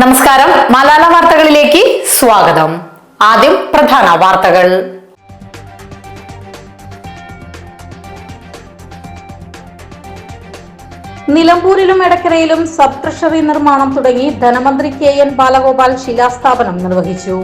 നമസ്കാരം. മലാല വാർത്തകളിലേക്ക് സ്വാഗതം. ആദ്യം പ്രധാന വാർത്തകൾ. നിലമ്പൂരിലും എടക്കരയിലും സബ് ട്രഷറി നിർമ്മാണം തുടങ്ങി ധനമന്ത്രി കെ എൻ ബാലഗോപാൽ ശിലാസ്ഥാപനം നിർവഹിച്ചു.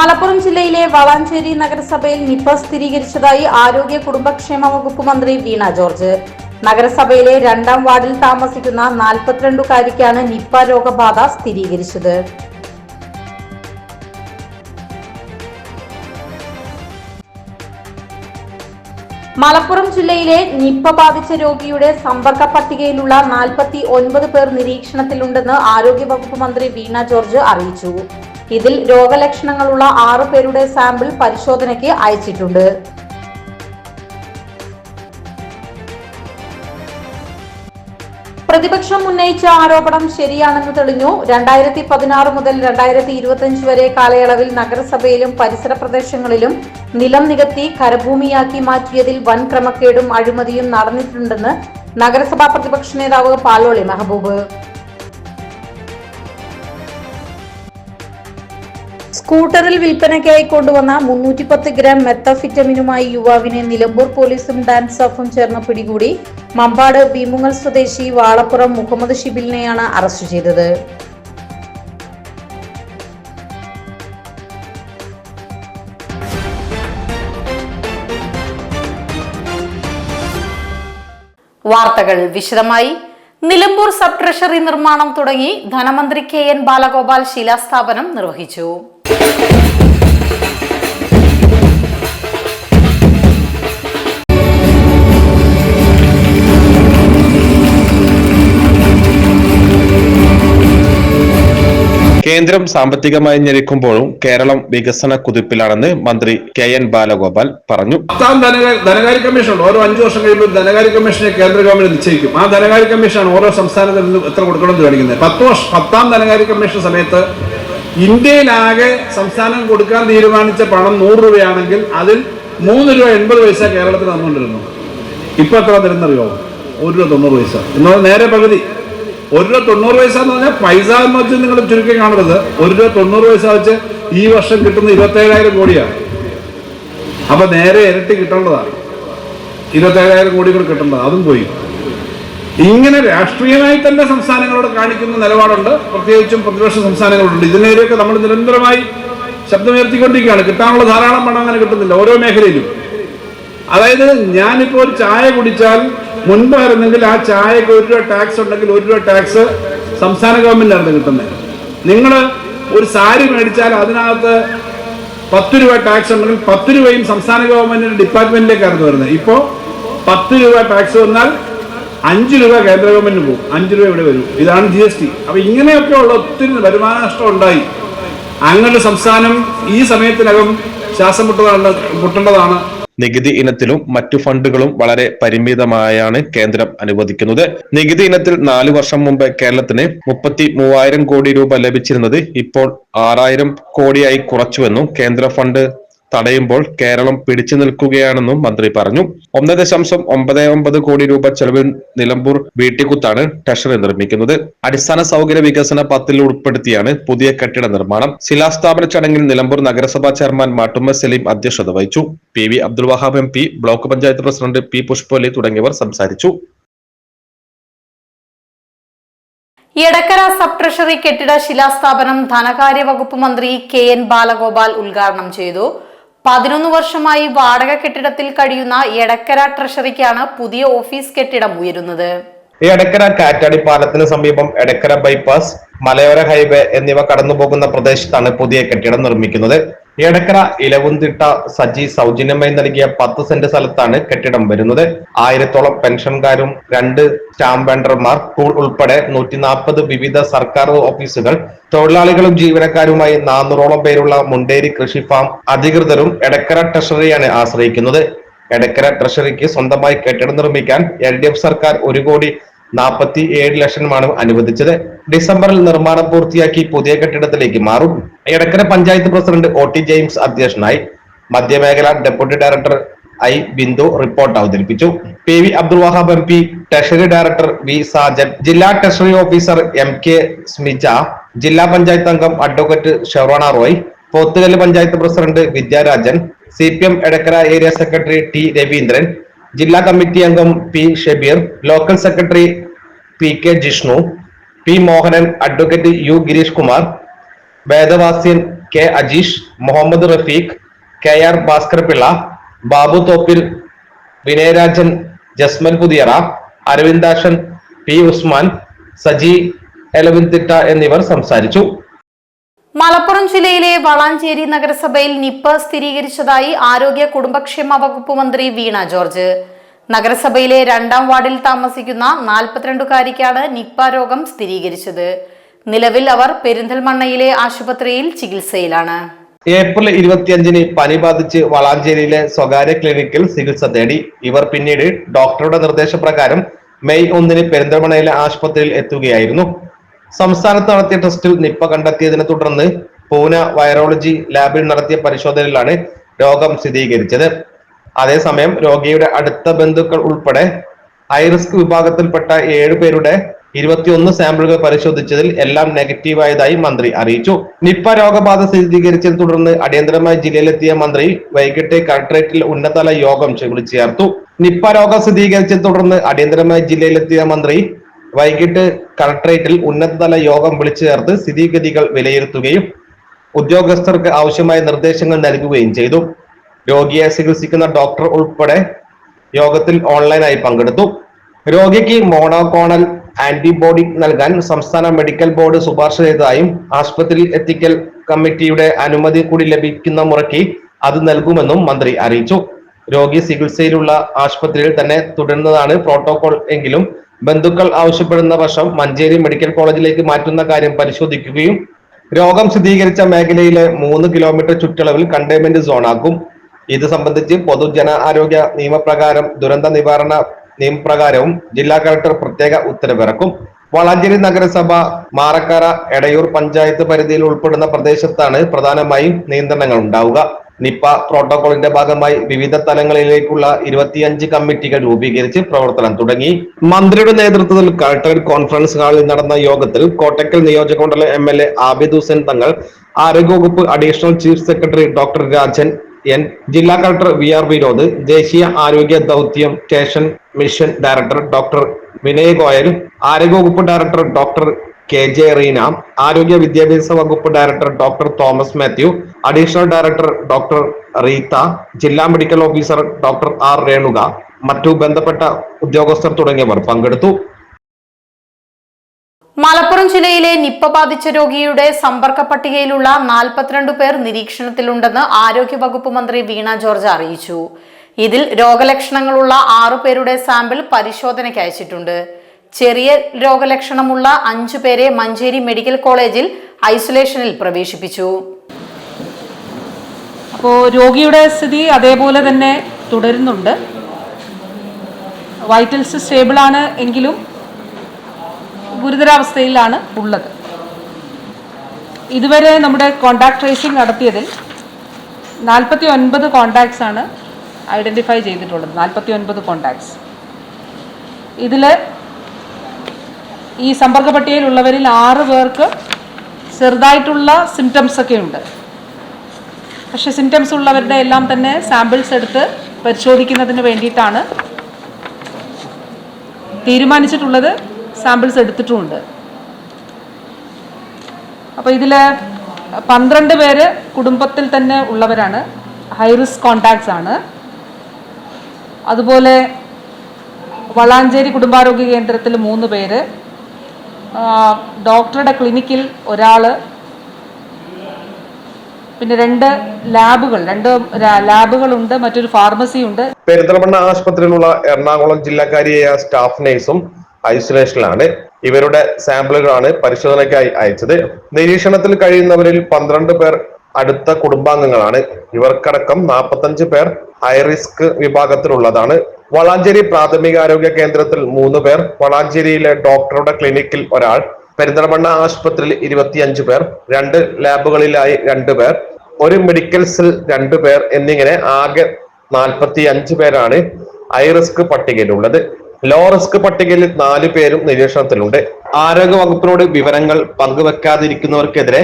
മലപ്പുറം ജില്ലയിലെ വളാഞ്ചേരി നഗരസഭയിൽ നിപ സ്ഥിരീകരിച്ചതായി ആരോഗ്യ കുടുംബക്ഷേമ വകുപ്പ് മന്ത്രി വീണ ജോർജ്. നഗരസഭയിലെ രണ്ടാം വാർഡിൽ താമസിക്കുന്ന നാൽപ്പത്തിരണ്ടുകാരിക്കാണ് നിപ രോഗബാധ സ്ഥിരീകരിച്ചത്. മലപ്പുറം ജില്ലയിലെ നിപ്പ ബാധിച്ച രോഗിയുടെ സമ്പർക്ക പട്ടികയിലുള്ള നാൽപ്പത്തി ഒൻപത് പേർ നിരീക്ഷണത്തിലുണ്ടെന്ന് ആരോഗ്യവകുപ്പ് മന്ത്രി വീണ ജോർജ് അറിയിച്ചു. ഇതിൽ രോഗലക്ഷണങ്ങളുള്ള ആറു പേരുടെ സാമ്പിൾ പരിശോധനയ്ക്ക് അയച്ചിട്ടുണ്ട്. പ്രതിപക്ഷം ഉന്നയിച്ച ആരോപണം ശരിയാണെന്ന് തെളിഞ്ഞു. രണ്ടായിരത്തി പതിനാറ് മുതൽ രണ്ടായിരത്തി ഇരുപത്തിയഞ്ച് വരെ കാലയളവിൽ നഗരസഭയിലും പരിസര പ്രദേശങ്ങളിലും നിലം നികത്തി കരഭൂമിയാക്കി മാറ്റിയതിൽ വൻ ക്രമക്കേടും അഴിമതിയും നടന്നിട്ടുണ്ടെന്ന് നഗരസഭാ പ്രതിപക്ഷ നേതാവ് പാലോളി മെഹബൂബ്. സ്കൂട്ടറിൽ വിൽപ്പനയ്ക്കായി കൊണ്ടുവന്ന മുന്നൂറ്റി പത്ത് ഗ്രാം മെത്തഫിറ്റമിനുമായി യുവാവിനെ നിലമ്പൂർ പോലീസും ഡാൻസ് ഓഫും ചേർന്ന് പിടികൂടി മമ്പാട് ഭീമുങ്ങൽ സ്വദേശി വാളപ്പുറം മുഹമ്മദ് ഷിബിലിനെയാണ് അറസ്റ്റ് ചെയ്തത്. വാർത്തകൾ വിശദമായി. നിലമ്പൂർ സബ് ട്രഷറി നിർമ്മാണം തുടങ്ങി ധനമന്ത്രി കെ എൻ ബാലഗോപാൽ ശിലാസ്ഥാപനം നിർവഹിച്ചു. കേന്ദ്രം സാമ്പത്തികമായി ഞെരുക്കുമ്പോഴും കേരളം വികസന കുതിപ്പിലാണെന്ന് മന്ത്രി കെ എൻ ബാലഗോപാൽ പറഞ്ഞു. പത്താം ധനകാര്യ കമ്മീഷൻ ഓരോ അഞ്ചു വർഷം കഴിയുമ്പോൾ ധനകാര്യ കമ്മീഷനെ കേന്ദ്ര ഗവൺമെന്റ് നിശ്ചയിക്കും. ആ ധനകാര്യ കമ്മീഷനാണ് ഓരോ സംസ്ഥാനത്തിൽ നിന്നും എത്ര കൊടുക്കണമെന്ന് കാണിക്കുന്നത്. പത്ത് വർഷം പത്താം ധനകാര്യ കമ്മീഷൻ സമയത്ത് ഇന്ത്യയിലാകെ സംസ്ഥാനം കൊടുക്കാൻ തീരുമാനിച്ച പണം നൂറ് രൂപയാണെങ്കിൽ അതിൽ മൂന്ന് രൂപ എൺപത് പൈസ കേരളത്തിൽ തന്നുകൊണ്ടിരുന്നു. ഇപ്പൊ എത്ര തരുന്നറിയോ? ഒരു രൂപ തൊണ്ണൂറ് പൈസ. എന്നാൽ നേരെ പകുതി. ഒരു രൂപ തൊണ്ണൂറ് പൈസ എന്ന് പറഞ്ഞാൽ പൈസ എന്ന് വെച്ച് നിങ്ങൾ ചുരുക്കി കാണരുത്. ഒരു രൂപ തൊണ്ണൂറ് പൈസ വെച്ച് ഈ വർഷം കിട്ടുന്ന ഇരുപത്തേഴായിരം കോടിയാണ് അപ്പൊ നേരെ ഇരട്ടി കിട്ടേണ്ടതാണ് ഇരുപത്തേഴായിരം കോടി കൂടി കിട്ടേണ്ടത്. അതും പോയി. ഇങ്ങനെ രാഷ്ട്രീയമായി തന്നെ സംസ്ഥാനങ്ങളോട് കാണിക്കുന്ന നിലപാടുണ്ട്. പ്രത്യേകിച്ചും പ്രതിപക്ഷ സംസ്ഥാനങ്ങളുണ്ട്. ഇതിനെതിരെയൊക്കെ നമ്മൾ നിരന്തരമായി ശബ്ദമുയർത്തിക്കൊണ്ടിരിക്കുകയാണ്. കിട്ടാനുള്ള ധാരാളം പണം അങ്ങനെ കിട്ടുന്നില്ല ഓരോ മേഖലയിലും. അതായത് ഞാനിപ്പോൾ ഒരു ചായ കുടിച്ചാൽ മുൻപായിരുന്നെങ്കിൽ ആ ചായക്ക് ഒരു രൂപ ടാക്സ് ഉണ്ടെങ്കിൽ ഒരു രൂപ ടാക്സ് സംസ്ഥാന ഗവൺമെന്റിനായിരുന്നു കിട്ടുന്നത് നിങ്ങൾ ഒരു സാരി മേടിച്ചാൽ അതിനകത്ത് പത്ത് രൂപ ടാക്സ് ഉണ്ടെങ്കിൽ പത്ത് രൂപയും സംസ്ഥാന ഗവൺമെന്റിന്റെ ഡിപ്പാർട്ട്മെന്റിലേക്കായിരുന്നു വരുന്നത്. ഇപ്പോൾ പത്ത് രൂപ ടാക്സ് വന്നാൽ അഞ്ച് രൂപ കേന്ദ്ര ഗവൺമെന്റിന് പോകും. അഞ്ച് രൂപ ഇവിടെ വരും. ഇതാണ് ജി എസ് ടി അപ്പൊ ഇങ്ങനെയൊക്കെയുള്ള ഒത്തിരി വരുമാന നഷ്ടം ഉണ്ടായി. അങ്ങനെ സംസ്ഥാനം ഈ സമയത്തിനകം ശ്വാസം മുട്ടതാണ് മുട്ടേണ്ടതാണ്. നികുതി ഇനത്തിലും മറ്റു ഫണ്ടുകളും വളരെ പരിമിതമായാണ് കേന്ദ്രം അനുവദിക്കുന്നത്. നികുതി ഇനത്തിൽ നാലു വർഷം മുമ്പ് കേരളത്തിന് മുപ്പത്തി മൂവായിരം കോടി രൂപ ലഭിച്ചിരുന്നത് ഇപ്പോൾ ആറായിരം കോടിയായി കുറച്ചുവെന്നും കേന്ദ്ര ഫണ്ട് തടയുമ്പോൾ കേരളം പിടിച്ചു നിൽക്കുകയാണെന്നും മന്ത്രി പറഞ്ഞു. ഒന്ന് ദശാംശം ഒമ്പത് ഒമ്പത് കോടി രൂപ ചെലവിൽ നിലമ്പൂർ വീട്ടിക്കുത്താണ് ട്രഷറി നിർമ്മിക്കുന്നത്. അടിസ്ഥാന സൗകര്യ വികസന പത്തിൽ ഉൾപ്പെടുത്തിയാണ് പുതിയ കെട്ടിട നിർമ്മാണം. ശിലാസ്ഥാപന ചടങ്ങിൽ നിലമ്പൂർ നഗരസഭാ ചെയർമാൻ മാട്ടുമ്മ സലീം അധ്യക്ഷത വഹിച്ചു. P V Abdul Wahab M P block panchayat president P Pushpali തുടങ്ങിയവർ സംസാരിച്ചു. എടക്കര സബ് ട്രഷറി കെട്ടിട ശിലാസ്ഥാപനം ധനകാര്യ വകുപ്പ് മന്ത്രി കെ എൻ ബാലഗോപാൽ ഉദ്ഘാടനം ചെയ്തു. പതിനൊന്ന് വർഷമായി വാടക കെട്ടിടത്തിൽ കഴിയുന്ന എടക്കര ട്രഷറിക്കാണ് പുതിയ ഓഫീസ് കെട്ടിടം ഉയരുന്നത്. എടക്കര കാറ്റാടി പാലത്തിന് സമീപം എടക്കര ബൈപ്പാസ് മലയോര ഹൈവേ എന്നിവ കടന്നുപോകുന്ന പ്രദേശത്താണ് പുതിയ കെട്ടിടം നിർമ്മിക്കുന്നത്. എടക്കര ഇലവുംതിട്ട സജി സൗജന്യമായി നൽകിയ പത്ത് സെന്റ് സ്ഥലത്താണ് കെട്ടിടം വരുന്നത്. ആയിരത്തോളം പെൻഷൻകാരും രണ്ട് സ്റ്റാമ്പ് വെണ്ടർമാർ സ്കൂൾ ഉൾപ്പെടെ നൂറ്റി നാൽപ്പത് വിവിധ സർക്കാർ ഓഫീസുകൾ തൊഴിലാളികളും ജീവനക്കാരുമായി നാനൂറോളം പേരുള്ള മുണ്ടേരി കൃഷി ഫാം അധികൃതരും എടക്കര ട്രഷറിയാണ് ആശ്രയിക്കുന്നത്. എടക്കര ട്രഷറിക്ക് സ്വന്തമായി കെട്ടിടം നിർമ്മിക്കാൻ എൽ സർക്കാർ ഒരു കോടി നാൽപ്പത്തി ഏഴ് ലക്ഷമാണ് അനുവദിച്ചത്. ഡിസംബറിൽ നിർമ്മാണം പൂർത്തിയാക്കി പുതിയ കെട്ടിടത്തിലേക്ക് മാറും. Edakkara panchayat president O T James അധ്യക്ഷനായി മധ്യമേഖല deputy director I Bindu report അവതരിപ്പിച്ചു. P V Abdul Wahab M P treasury director V Sajan ജില്ലാ treasury officer M K Smija ജില്ലാ പഞ്ചായത്ത് അംഗം advocate Sherona Roy Pothukallu panchayat president Vidyarajan C P M Edakkara area secretary T Raveendran ജില്ലാ committee അംഗം P Shabeer local secretary P K Jishnu P Mohanan advocate U Gireesh Kumar Vedavasyan K Ajeesh Muhammad Rafeeq K R Bhaskar Pillai Babu Thoppil Vinayarajan Jasmal Puthiyara Aravindashan P Usman Saji Elavinthitta എന്നിവർ സംസാരിച്ചു. മലപ്പുറം ജില്ലയിലെ വളാഞ്ചേരി നഗരസഭയിൽ Nipah സ്ഥിരീകരിച്ചതായി ആരോഗ്യ കുടുംബക്ഷേമ വകുപ്പ് മന്ത്രി വീണ George. നഗരസഭയിലെ രണ്ടാം വാർഡിൽ താമസിക്കുന്ന നാൽപ്പത്തിരണ്ടുകാരിക്കാണ് നിപ്പ രോഗം സ്ഥിരീകരിച്ചത്. നിലവിൽ അവർ പെരിന്തൽമണ്ണയിലെ ആശുപത്രിയിൽ ചികിത്സയിലാണ്. ഏപ്രിൽ ഇരുപത്തിയഞ്ചിന് പനി ബാധിച്ച് വളാഞ്ചേരിയിലെ സ്വകാര്യ ക്ലിനിക്കിൽ ചികിത്സ തേടി. ഇവർ പിന്നീട് ഡോക്ടറുടെ നിർദ്ദേശപ്രകാരം മെയ് ഒന്നിന് പെരിന്തൽമണ്ണയിലെ ആശുപത്രിയിൽ എത്തുകയായിരുന്നു. സംസ്ഥാനത്ത് നടത്തിയ ടെസ്റ്റിൽ നിപ്പ കണ്ടെത്തിയതിനെ തുടർന്ന് പൂന വൈറോളജി ലാബിൽ നടത്തിയ പരിശോധനയിലാണ് രോഗം സ്ഥിരീകരിച്ചത്. അതേസമയം രോഗിയുടെ അടുത്ത ബന്ധുക്കൾ ഉൾപ്പെടെ ഹൈറിസ്ക് വിഭാഗത്തിൽപ്പെട്ട ഏഴു പേരുടെ ഇരുപത്തിയൊന്ന് സാമ്പിളുകൾ പരിശോധിച്ചതിൽ എല്ലാം നെഗറ്റീവായതായി മന്ത്രി അറിയിച്ചു. നിപ്പ രോഗബാധ സ്ഥിരീകരിച്ചതിനെ തുടർന്ന് അടിയന്തരമായി ജില്ലയിലെത്തിയ മന്ത്രി വൈകിട്ട് കളക്ടറേറ്റിൽ ഉന്നതതല യോഗം വിളിച്ചു ചേർത്തു. നിപ്പ രോഗം സ്ഥിരീകരിച്ചതിനെ തുടർന്ന് അടിയന്തരമായി ജില്ലയിലെത്തിയ മന്ത്രി വൈകിട്ട് കളക്ടറേറ്റിൽ ഉന്നതതല യോഗം വിളിച്ചു ചേർത്ത് സ്ഥിതിഗതികൾ വിലയിരുത്തുകയും ഉദ്യോഗസ്ഥർക്ക് ആവശ്യമായ നിർദ്ദേശങ്ങൾ നൽകുകയും ചെയ്തു. രോഗിയെ ചികിത്സിക്കുന്ന ഡോക്ടർ ഉൾപ്പെടെ യോഗത്തിൽ ഓൺലൈനായി പങ്കെടുത്തു. രോഗിക്ക് മോണോകോണൽ ആന്റിബോഡി നൽകാൻ സംസ്ഥാന മെഡിക്കൽ ബോർഡ് ശുപാർശ ചെയ്തതായും ആശുപത്രിയിൽ എത്തിക്കൽ കമ്മിറ്റിയുടെ അനുമതി കൂടി ലഭിക്കുന്ന മുറയ്ക്ക് അത് നൽകുമെന്നും മന്ത്രി അറിയിച്ചു. രോഗി ചികിത്സയിലുള്ള ആശുപത്രിയിൽ തന്നെ തുടരുന്നതാണ് പ്രോട്ടോകോൾ എങ്കിലും. ബന്ധുക്കൾ ആവശ്യപ്പെടുന്ന വർഷം മഞ്ചേരി മെഡിക്കൽ കോളേജിലേക്ക് മാറ്റുന്ന കാര്യം പരിശോധിക്കുകയും രോഗം സ്ഥിരീകരിച്ച മേഖലയിലെ മൂന്ന് കിലോമീറ്റർ ചുറ്റളവിൽ കണ്ടെയ്ൻമെന്റ് സോണാക്കും ഇത് സംബന്ധിച്ച് പൊതുജന ആരോഗ്യ നിയമപ്രകാരം ദുരന്ത നിവാരണ നിയമപ്രകാരവും ജില്ലാ കളക്ടർ പ്രത്യേക ഉത്തരവിറക്കും. വളാഞ്ചേരി നഗരസഭ മാറക്കര എടയൂർ പഞ്ചായത്ത് പരിധിയിൽ ഉൾപ്പെടുന്ന പ്രദേശത്താണ് പ്രധാനമായും നിയന്ത്രണങ്ങൾ ഉണ്ടാവുക. നിപ്പ പ്രോട്ടോകോളിന്റെ ഭാഗമായി വിവിധ തലങ്ങളിലേക്കുള്ള ഇരുപത്തിയഞ്ച് കമ്മിറ്റികൾ രൂപീകരിച്ച് പ്രവർത്തനം തുടങ്ങി. മന്ത്രിയുടെ നേതൃത്വത്തിൽ കളക്ടറേറ്റ് കോൺഫറൻസ് ഹാളിൽ നടന്ന യോഗത്തിൽ കോട്ടക്കൽ നിയോജകമണ്ഡലം M L A Abid Hussain Thangal ആരോഗ്യവകുപ്പ് additional chief secretary doctor Rajan N ജില്ലാ കളക്ടർ വി ആർ വിനോദ് ദേശീയ ആരോഗ്യ ദൗത്യം station mission director doctor Vinay Goyal ആരോഗ്യവകുപ്പ് director doctor K J Reena ആരോഗ്യ വിദ്യാഭ്യാസ വകുപ്പ് director doctor Thomas Mathew additional director doctor Reetha ജില്ലാ medical officer doctor R Renuka മറ്റു ബന്ധപ്പെട്ട ഉദ്യോഗസ്ഥർ തുടങ്ങിയവർ പങ്കെടുത്തു. മലപ്പുറം ജില്ലയിലെ നിപ്പ ബാധിച്ച രോഗിയുടെ സമ്പർക്ക പട്ടികയിലുള്ള നാൽപ്പത്തിരണ്ട് പേർ നിരീക്ഷണത്തിലുണ്ടെന്ന് ആരോഗ്യവകുപ്പ് മന്ത്രി വീണ ജോർജ് അറിയിച്ചു. ഇതിൽ രോഗലക്ഷണങ്ങളുള്ള ആറു പേരുടെ സാമ്പിൾ പരിശോധനയ്ക്ക് അയച്ചിട്ടുണ്ട്. ചെറിയ രോഗലക്ഷണമുള്ള അഞ്ചു പേരെ മഞ്ചേരി മെഡിക്കൽ കോളേജിൽ ഐസൊലേഷനിൽ പ്രവേശിപ്പിച്ചു. അപ്പോൾ രോഗിയുടെ സ്ഥിതി അതേപോലെ തന്നെ തുടരുന്നുണ്ട്. വൈറ്റൽസ് സ്റ്റേബിൾ ആണ് എങ്കിലും ഗുരുതരാവസ്ഥയിലാണ് ഉള്ളത്. ഇതുവരെ നമ്മുടെ കോണ്ടാക്ട് ട്രേസിംഗ് നടത്തിയതിൽ നാൽപ്പത്തി ഒൻപത് കോണ്ടാക്ട്സ് ആണ് ഐഡന്റിഫൈ ചെയ്തിട്ടുള്ളത്. നാൽപ്പത്തി ഒൻപത് കോണ്ടാക്ട്സ് ഇതിൽ ഈ സമ്പർക്ക പട്ടികയിലുള്ളവരിൽ ആറ് പേർക്ക് ചെറുതായിട്ടുള്ള സിംറ്റംസ് ഒക്കെ ഉണ്ട് പക്ഷേ സിംറ്റംസ് ഉള്ളവരുടെ എല്ലാം തന്നെ സാമ്പിൾസ് എടുത്ത് പരിശോധിക്കുന്നതിന് വേണ്ടിയിട്ടാണ് തീരുമാനിച്ചിട്ടുള്ളത് സാമ്പിൾസ് എടുത്തിട്ടുമുണ്ട്. അപ്പോൾ ഇതിൽ പന്ത്രണ്ട് പേര് കുടുംബത്തിൽ തന്നെ ഉള്ളവരാണ്. ഹൈ റിസ്ക് കോണ്ടാക്ട്സ് ആണ്. അതുപോലെ വളാഞ്ചേരി കുടുംബാരോഗ്യ കേന്ദ്രത്തിൽ മൂന്ന് പേര് ഡോക്ടറുടെ ക്ലിനിക്കിൽ ഒരാൾ പിന്നെ രണ്ട് ലാബുകൾ രണ്ട് ലാബുകളുണ്ട് മറ്റൊരു ഫാർമസി ഉണ്ട് പെരിന്തൽമണ്ണ ആശുപത്രിയിലുള്ള എറണാകുളം ജില്ലക്കാരിയായ സ്റ്റാഫ് നഴ്സും ഐസൊലേഷനിലാണ്. ഇവരുടെ സാമ്പിളുകളാണ് പരിശോധനയ്ക്കായി അയച്ചത്. നിരീക്ഷണത്തിൽ കഴിയുന്നവരിൽ പന്ത്രണ്ട് പേർ അടുത്ത കുടുംബാംഗങ്ങളാണ്. ഇവർക്കടക്കം നാൽപ്പത്തഞ്ച് പേർ ഹൈ റിസ്ക് വിഭാഗത്തിലുള്ളതാണ്. വളാഞ്ചേരി പ്രാഥമികാരോഗ്യ കേന്ദ്രത്തിൽ മൂന്ന് പേർ വളാഞ്ചേരിയിലെ ഡോക്ടറുടെ ക്ലിനിക്കിൽ ഒരാൾ പെരിന്തൽമണ്ണ ആശുപത്രിയിൽ ഇരുപത്തിയഞ്ച് പേർ രണ്ട് ലാബുകളിലായി രണ്ട് പേർ ഒരു മെഡിക്കൽസിൽ രണ്ട് പേർ എന്നിങ്ങനെ ആകെ നാൽപ്പത്തി അഞ്ച് പേരാണ് ഹൈ റിസ്ക് പട്ടികയിലുള്ളത്. ലോ റിസ്ക് പട്ടികയിൽ നാല് പേരും നിരീക്ഷണത്തിലുണ്ട്. ആരോഗ്യ വകുപ്പിനോട് വിവരങ്ങൾ പങ്കുവെക്കാതിരിക്കുന്നവർക്കെതിരെ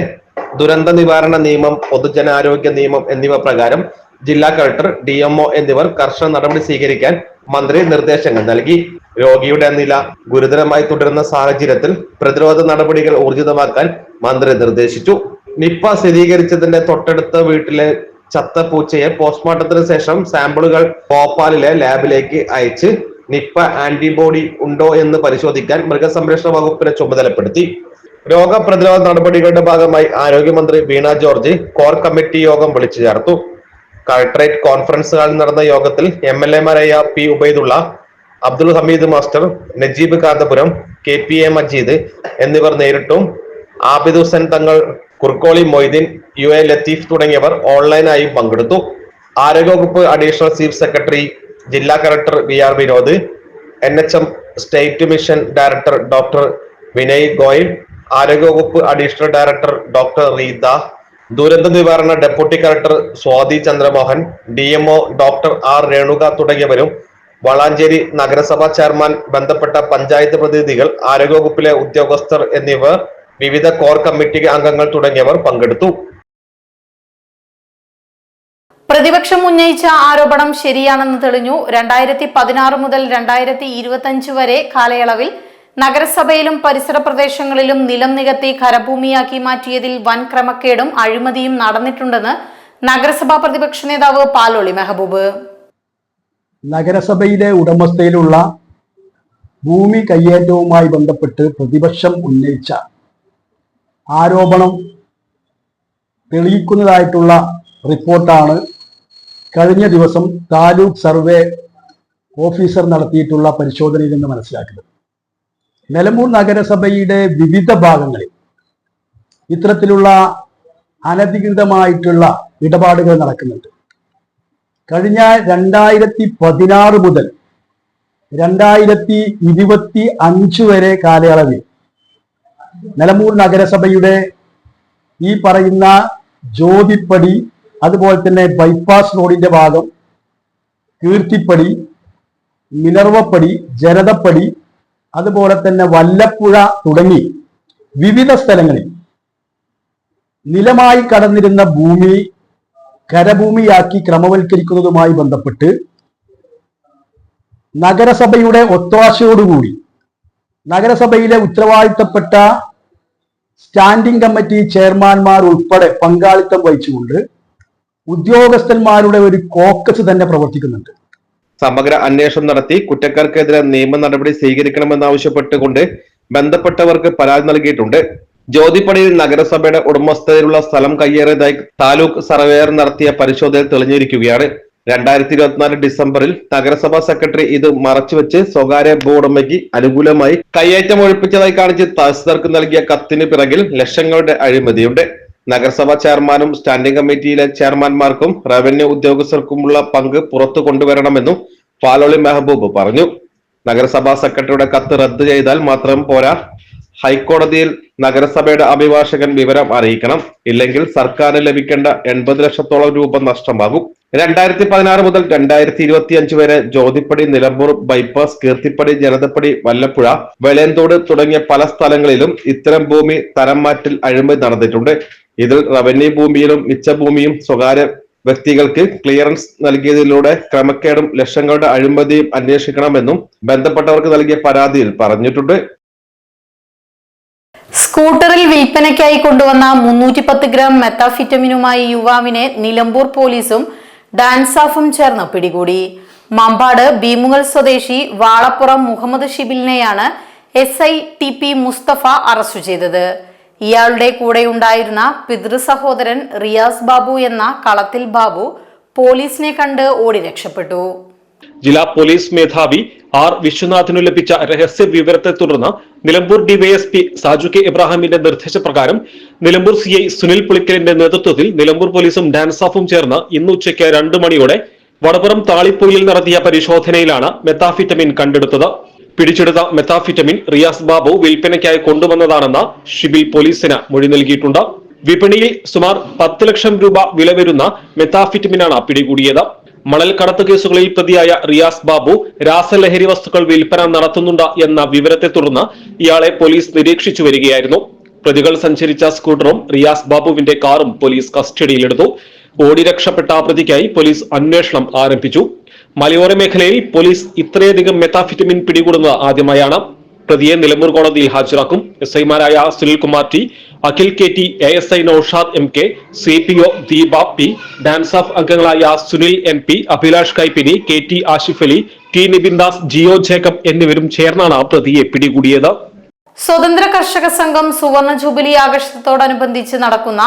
ദുരന്ത നിവാരണ നിയമം പൊതുജനാരോഗ്യ നിയമം എന്നിവ പ്രകാരം ജില്ലാ കളക്ടർ ഡി എന്നിവർ കർശന നടപടി സ്വീകരിക്കാൻ മന്ത്രി നിർദ്ദേശങ്ങൾ നൽകി. രോഗിയുടെ നില ഗുരുതരമായി തുടരുന്ന സാഹചര്യത്തിൽ പ്രതിരോധ നടപടികൾ ഊർജിതമാക്കാൻ മന്ത്രി നിർദ്ദേശിച്ചു. നിപ്പ സ്ഥിരീകരിച്ചതിന്റെ തൊട്ടടുത്ത വീട്ടിലെ ചത്ത പൂച്ചയെ പോസ്റ്റ്മോർട്ടത്തിന് ശേഷം സാമ്പിളുകൾ ഭോപ്പാലിലെ ലാബിലേക്ക് അയച്ച് നിപ്പ ആന്റിബോഡി ഉണ്ടോ എന്ന് പരിശോധിക്കാൻ മൃഗസംരക്ഷണ വകുപ്പിനെ ചുമതലപ്പെടുത്തി. രോഗപ്രതിരോധ നടപടികളുടെ ഭാഗമായി ആരോഗ്യമന്ത്രി വീണ ജോർജ് കോർ കമ്മിറ്റി യോഗം വിളിച്ചു ചേർത്തു. കളക്ടറേറ്റ് കോൺഫറൻസ് ഹാളിൽ നടന്ന യോഗത്തിൽ M L എമാരായ P Ubaidullah Abdul Hameed master Najeeb Kanthapuram K P A Majeed എന്നിവർ നേരിട്ടും ആബിദ് ഹുസൻ തങ്ങൾ കുർക്കോളി മൊയ്തീൻ യു എ ലത്തീഫ് തുടങ്ങിയവർ ഓൺലൈനായും പങ്കെടുത്തു. ആരോഗ്യവകുപ്പ് അഡീഷണൽ ചീഫ് സെക്രട്ടറി ജില്ലാ collector V R Vinod N H M state mission director doctor Vinay Goyal ആരോഗ്യവകുപ്പ് additional director doctor Reetha ദുരന്ത നിവാരണ deputy collector Swathi Chandramohan D doctor R Renuka തുടങ്ങിയവരും വളാഞ്ചേരി നഗരസഭാ ചെയർമാൻ ബന്ധപ്പെട്ട പഞ്ചായത്ത് പ്രതിനിധികൾ ആരോഗ്യവകുപ്പിലെ ഉദ്യോഗസ്ഥർ എന്നിവർ വിവിധ കോർ കമ്മിറ്റി അംഗങ്ങൾ തുടങ്ങിയവർ പങ്കെടുത്തു. പ്രതിപക്ഷം ഉന്നയിച്ച ആരോപണം ശരിയാണെന്ന് തെളിഞ്ഞു. രണ്ടായിരത്തി പതിനാറ് മുതൽ രണ്ടായിരത്തി ഇരുപത്തഞ്ച് വരെ കാലയളവിൽ നഗരസഭയിലും പരിസര പ്രദേശങ്ങളിലും നിലം നികത്തി ഖരഭൂമിയാക്കി മാറ്റിയതിൽ വൻ ക്രമക്കേടും അഴിമതിയും നടന്നിട്ടുണ്ടെന്ന് നഗരസഭാ പ്രതിപക്ഷ നേതാവ് പാലോളി മെഹബൂബ്. നഗരസഭയിലെ ഉടമസ്ഥയിലുള്ള ഭൂമി കയ്യേറ്റവുമായി ബന്ധപ്പെട്ട് പ്രതിപക്ഷം ഉന്നയിച്ച ആരോപണം തെളിയിക്കുന്നതായിട്ടുള്ള റിപ്പോർട്ടാണ് കഴിഞ്ഞ ദിവസം താലൂക്ക് സർവേ ഓഫീസർ നടത്തിയിട്ടുള്ള പരിശോധനയിൽ നിന്ന് മനസ്സിലാക്കുന്നത്. നിലമ്പൂർ നഗരസഭയുടെ വിവിധ ഭാഗങ്ങളിൽ ഇത്തരത്തിലുള്ള അനധികൃതമായിട്ടുള്ള ഇടപാടുകൾ നടക്കുന്നുണ്ട്. കഴിഞ്ഞ രണ്ടായിരത്തി പതിനാറ് മുതൽ രണ്ടായിരത്തി ഇരുപത്തി അഞ്ച് വരെ കാലയളവിൽ നിലമ്പൂർ നഗരസഭയുടെ ഈ പറയുന്ന ജ്യോതിപ്പടി അതുപോലെ തന്നെ ബൈപ്പാസ് റോഡിന്റെ ഭാഗം കീർത്തിപ്പടി മിനർവപ്പടി ജനതപ്പടി അതുപോലെ തന്നെ വല്ലപ്പുഴ തുടങ്ങി വിവിധ സ്ഥലങ്ങളിൽ നിലമായി കടന്നിരുന്ന ഭൂമി കരഭൂമിയാക്കി ക്രമവൽക്കരിക്കുന്നതുമായി ബന്ധപ്പെട്ട് നഗരസഭയുടെ ഒത്താശയോടുകൂടി നഗരസഭയിലെ ഉത്തരവാദിത്തപ്പെട്ട സ്റ്റാൻഡിംഗ് കമ്മിറ്റി ചെയർമാൻമാർ ഉൾപ്പെടെ പങ്കാളിത്തം വഹിച്ചുകൊണ്ട് ഉദ്യോഗസ്ഥന്മാരുടെ ഒരു കോക്കസ് തന്നെ പ്രവർത്തിക്കുന്നുണ്ട്. സമഗ്ര അന്വേഷണം നടത്തി കുറ്റക്കാർക്കെതിരെ നിയമ നടപടി സ്വീകരിക്കണമെന്നാവശ്യപ്പെട്ടുകൊണ്ട് ബന്ധപ്പെട്ടവർക്ക് പരാതി നൽകിയിട്ടുണ്ട്. ജ്യോതിപ്പടിയിൽ നഗരസഭയുടെ ഉടമസ്ഥതയിലുള്ള സ്ഥലം കയ്യേറിയതായി താലൂക്ക് സർവേയർ നടത്തിയ പരിശോധനയിൽ തെളിഞ്ഞിരിക്കുകയാണ്. രണ്ടായിരത്തി ഇരുപത്തിനാല് ഡിസംബറിൽ നഗരസഭാ സെക്രട്ടറി ഇത് മറച്ചുവെച്ച് സ്വകാര്യ ഭൂവുടമയ്ക്ക് അനുകൂലമായി കയ്യേറ്റം ഒഴിപ്പിച്ചതായി കാണിച്ച് തഹസിൽദാർക്ക് നൽകിയ കത്തിന് പിറകിൽ ലക്ഷങ്ങളുടെ അഴിമതിയുണ്ട്. നഗരസഭാ ചെയർമാനും സ്റ്റാൻഡിംഗ് കമ്മിറ്റിയിലെ ചെയർമാൻമാർക്കും റവന്യൂ ഉദ്യോഗസ്ഥർക്കുമുള്ള പങ്ക് പുറത്തു കൊണ്ടുവരണമെന്നും പാലോളി മെഹബൂബ് പറഞ്ഞു. നഗരസഭാ സെക്രട്ടറിയുടെ കത്ത് റദ്ദു ചെയ്താൽ മാത്രം പോരാ. ഹൈക്കോടതിയിൽ നഗരസഭയുടെ അഭിഭാഷകൻ വിവരം അറിയിക്കണം. ഇല്ലെങ്കിൽ സർക്കാരിന് ലഭിക്കേണ്ട എൺപത് ലക്ഷത്തോളം രൂപ നഷ്ടമാകും. രണ്ടായിരത്തി പതിനാറ് മുതൽ രണ്ടായിരത്തി ഇരുപത്തി അഞ്ച് വരെ ജ്യോതിപ്പടി നിലമ്പൂർ ബൈപ്പാസ് കീർത്തിപ്പടി ജനതപ്പടി വല്ലപ്പുഴ വെളയന്തോട് തുടങ്ങിയ പല സ്ഥലങ്ങളിലും ഇത്തരം ഭൂമി തരം മാറ്റിൽ അഴിമതി നടന്നിട്ടുണ്ട്. ഇതിൽ റവന്യൂ ഭൂമിയിലും മിച്ച ഭൂമിയും സ്വകാര്യ വ്യക്തികൾക്ക് ക്ലിയറൻസ് നൽകിയതിലൂടെ ക്രമക്കേടും ലക്ഷങ്ങളുടെ അഴിമതിയും അന്വേഷിക്കണമെന്നും ബന്ധപ്പെട്ടവർക്ക് നൽകിയ പരാതിയിൽ പറഞ്ഞിട്ടുണ്ട്. സ്കൂട്ടറിൽ വിൽപ്പനയ്ക്കായി കൊണ്ടുവന്ന മുന്നൂറ്റി പത്ത് ഗ്രാം മെത്താഫിറ്റമിനുമായി യുവാവിനെ നിലമ്പൂർ പോലീസും ഡാൻസാഫും ചേർന്ന് പിടികൂടി. മമ്പാട് ഭീമുകൾ സ്വദേശി Valappuram Muhammad ഷിബിലിനെയാണ് S I T P Musthafa arrest ചെയ്തത്. ഇയാളുടെ കൂടെയുണ്ടായിരുന്ന പിതൃ സഹോദരൻ റിയാസ് ബാബു എന്ന കളത്തിൽ ബാബു പോലീസിനെ കണ്ട് ഓടി രക്ഷപ്പെട്ടു. ജില്ലാ പോലീസ് മേധാവി ആർ വിശ്വനാഥിനു ലഭിച്ച രഹസ്യ വിവരത്തെ തുടർന്ന് നിലമ്പൂർ ഡിവൈഎസ്പി സാജു കെ ഇബ്രാഹിമിന്റെ നിർദ്ദേശപ്രകാരം നിലമ്പൂർ സി ഐ സുനിൽ പുളിക്കലിന്റെ നേതൃത്വത്തിൽ നിലമ്പൂർ പോലീസും ഡാൻസാഫും ചേർന്ന് ഇന്ന് ഉച്ചയ്ക്ക് രണ്ട് മണിയോടെ വടപുറം താളിപ്പൊയിൽ നടത്തിയ പരിശോധനയിലാണ് മെത്താഫിറ്റമിൻ കണ്ടെടുത്തത്. പിടിച്ചെടുത്ത മെത്താഫിറ്റമിൻ റിയാസ് ബാബു വിൽപ്പനയ്ക്കായി കൊണ്ടുവന്നതാണെന്ന് ഷിബിൽ പോലീസിന് മൊഴി നൽകിയിട്ടുണ്ട്. വിപണിയിൽ സുമാർ പത്ത് ലക്ഷം രൂപ വില വരുന്ന മെത്താഫിറ്റമിനാണ് പിടികൂടിയത്. മണൽ കടത്ത് കേസുകളിൽ പ്രതിയായ റിയാസ് ബാബു രാസലഹരി വസ്തുക്കൾ വിൽപ്പന നടത്തുന്നുണ്ട് എന്ന വിവരത്തെ തുടർന്ന് ഇയാളെ പോലീസ് നിരീക്ഷിച്ചു വരികയായിരുന്നു. പ്രതികൾ സഞ്ചരിച്ച സ്കൂട്ടറും റിയാസ് ബാബുവിന്റെ കാറും പോലീസ് കസ്റ്റഡിയിലെടുത്തു. ഓടി രക്ഷപ്പെട്ട പ്രതിക്കായി പോലീസ് അന്വേഷണം ആരംഭിച്ചു. മലയോര മേഖലയിൽ പോലീസ് ഇത്രയധികം മെത്താഫിറ്റമിൻ പിടികൂടുന്നത് ആദ്യമായാണ്. പ്രതിയെ നിലമ്പൂർ കോടതിയിൽ ഹാജരാക്കും. എസ് ഐമാരായ Sunilkumar T Akhil K T A S I Noushad M K C P O Deepa P dance of അംഗങ്ങളായ Sunil M P Abhilash Kaippini K T Ashif Ali T Nibin Das Jio Jacob എന്നിവരും ചേർന്നാണ് പ്രതിയെ പിടികൂടിയത്. സ്വതന്ത്ര കർഷക സംഘം സുവർണ jubilee ആഘോഷത്തോടനുബന്ധിച്ച് നടക്കുന്ന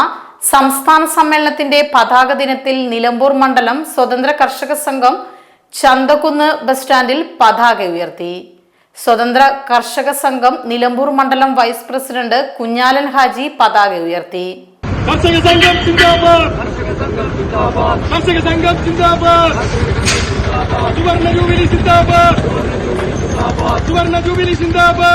സംസ്ഥാന സമ്മേളനത്തിന്റെ പതാക ദിനത്തിൽ നിലമ്പൂർ മണ്ഡലം സ്വതന്ത്ര കർഷക സംഘം ചന്തക്കുന്ന് ബസ് സ്റ്റാൻഡിൽ പതാക ഉയർത്തി. സ്വതന്ത്ര കർഷക സംഘം നിലമ്പൂർ മണ്ഡലം വൈസ് പ്രസിഡന്റ് കുഞ്ഞാലൻ ഹാജി പതാക ഉയർത്തി. കർഷക സംഘം കർഷക സംഘം സുവർണ ജൂബിലി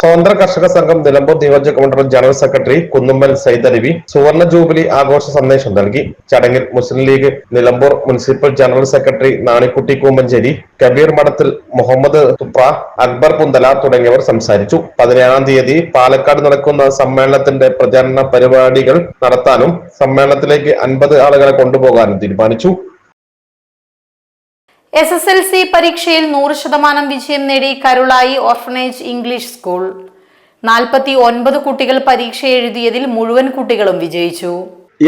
സ്വതന്ത്ര കർഷക സംഘം നിലമ്പൂർ നിയോജക മണ്ഡലം ജനറൽ സെക്രട്ടറി കുന്നുമ്മൽ സൈദലവി സുവർണ ജൂബിലി ആഘോഷ സന്ദേശം നൽകി. ചടങ്ങിൽ Muslim League Nilambur municipal general secretary Nanikutty Koombancheri Kabeer Madathil Muhammad Thupra Akbar Punthala തുടങ്ങിയവർ സംസാരിച്ചു. പതിനേഴാം തീയതി പാലക്കാട് നടക്കുന്ന സമ്മേളനത്തിന്റെ പ്രചാരണ പരിപാടികൾ നടത്താനും സമ്മേളനത്തിലേക്ക് അൻപത് ആളുകളെ കൊണ്ടുപോകാനും തീരുമാനിച്ചു. എസ് എസ് എൽ സി പരീക്ഷയിൽ നൂറ് ശതമാനം വിജയം നേടി കരുളായി ഓർഫനേജ് ഇംഗ്ലീഷ് സ്കൂൾ. നാൽപ്പത്തി ഒൻപത് കുട്ടികൾ പരീക്ഷ എഴുതിയതിൽ മുഴുവൻ കുട്ടികളും വിജയിച്ചു.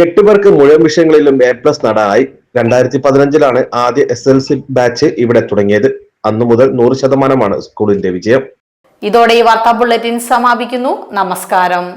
എട്ട് പേർക്ക് മുഴുവൻ വിഷയങ്ങളിലും എ പ്ലസ് നേടാനായി രണ്ടായിരത്തി പതിനഞ്ചിലാണ് ആദ്യ എസ് എൽ സി ബാച്ച് ഇവിടെ തുടങ്ങിയത്. അന്നു മുതൽ നൂറ് ശതമാനമാണ് സ്കൂളിന്റെ വിജയം. ഇതോടെ ഈ വാർത്താ ബുള്ളറ്റിൻ സമാപിക്കുന്നു. നമസ്കാരം.